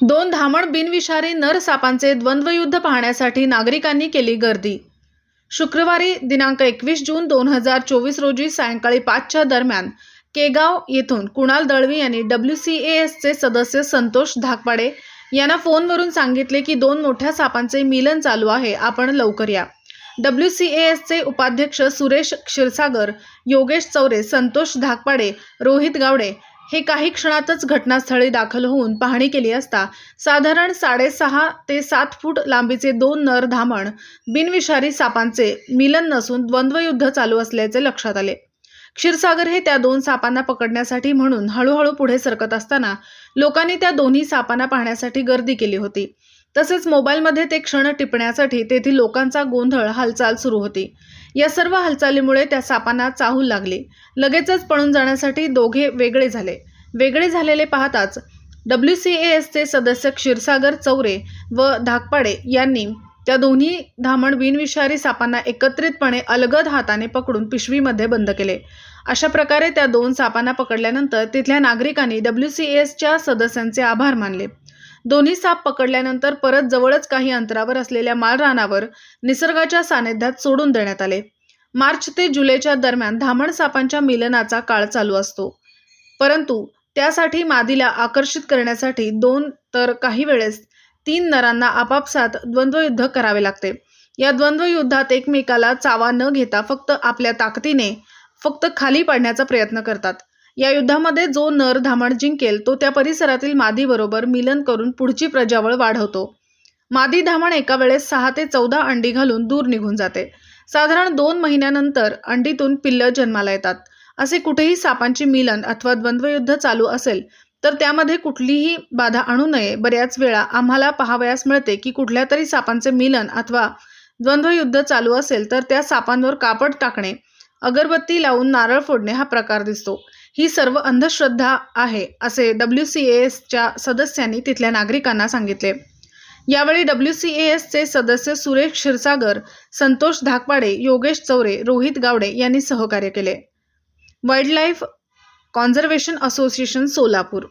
दोन धामण बिनविषारी नर सापांचे द्वंद्वयुद्ध पाहण्यासाठी नागरिकांनी केली गर्दी. शुक्रवारी दिनांक एकवीस जून दोन हजार चोवीस रोजी सायंकाळी पाचच्या दरम्यान केगाव येथून कुणाल दळवी यांनी डब्ल्यू सी एसचे सदस्य संतोष धाकपाडे यांना फोनवरून सांगितले की दोन मोठ्या सापांचे मिलन चालू आहे आपण लवकर या. डब्ल्यू सी एसचे उपाध्यक्ष सुरेश क्षीरसागर योगेश चौरे संतोष धाकपाडे रोहित गावडे हे काही क्षणातच घटनास्थळी दाखल होऊन पाहणी केली असता साधारण साडेसहा ते सात फूट लांबीचे दोन नर धामण बिनविषारी सापांचे मिलन नसून द्वंद्वयुद्ध चालू असल्याचे लक्षात आले. क्षीरसागर हे त्या दोन सापांना पकडण्यासाठी म्हणून हळूहळू पुढे सरकत असताना लोकांनी त्या दोन्ही सापांना पाहण्यासाठी गर्दी केली होती. तसेच मोबाईलमध्ये ते क्षण टिपण्यासाठी तेथील लोकांचा गोंधळ हालचाल सुरू होती. या सर्व हालचालीमुळे त्या सापांना चाहूल लागली. लगेचच पळून जाण्यासाठी दोघे वेगळे झाले. वेगळे झालेले पाहताच डब्ल्यू सी एसचे सदस्य क्षीरसागर चौरे व धाकपाडे यांनी त्या दोन्ही धामण बिनविषारी सापांना एकत्रितपणे अलगद हाताने पकडून पिशवीमध्ये बंद केले. अशा प्रकारे त्या दोन सापांना पकडल्यानंतर तिथल्या नागरिकांनी डब्ल्यू सी एसच्या सदस्यांचे आभार मानले. दोन्ही साप पकडल्यानंतर परत जवळच काही अंतरावर असलेल्या माळरानावर निसर्गाच्या सानिध्यात सोडून देण्यात आले. मार्च ते जुलैच्या दरम्यान धामण सापांच्या मिलनाचा काळ चालू असतो. परंतु त्यासाठी मादीला आकर्षित करण्यासाठी दोन तर काही वेळेस तीन नरांना आपापसात द्वंद्वयुद्ध करावे लागते. या द्वंद्वयुद्धात एकमेकाला चावा न घेता फक्त आपल्या ताकदीने फक्त खाली पाडण्याचा प्रयत्न करतात. या युद्धामध्ये जो नर धामण जिंकेल तो त्या परिसरातील मादीबरोबर मिलन करून पुढची प्रजावळ वाढवतो. मादी धामण एका वेळेस सहा ते चौदा अंडी घालून दूर निघून जाते. साधारण दोन महिन्यानंतर अंडीतून पिल्लं जन्माला येतात. असे कुठेही सापांची मिलन अथवा द्वंद्वयुद्ध चालू असेल तर त्यामध्ये कुठलीही बाधा आणू नये. बऱ्याच वेळा आम्हाला पाहावयास मिळते की कुठल्या तरी सापांचे मिलन अथवा द्वंद्वयुद्ध चालू असेल तर त्या सापांवर कापड टाकणे अगरबत्ती लावून नारळ फोडणे हा प्रकार दिसतो. ही सर्व अंधश्रद्धा आहे असे डब्ल्यू सी एसच्या सदस्यांनी तिथल्या नागरिकांना सांगितले. यावेळी डब्ल्यू सी एसचे सदस्य सुरेश क्षीरसागर संतोष धाकपाडे योगेश चौरे रोहित गावडे यांनी सहकार्य केले. Wildlife conservation association Solapur.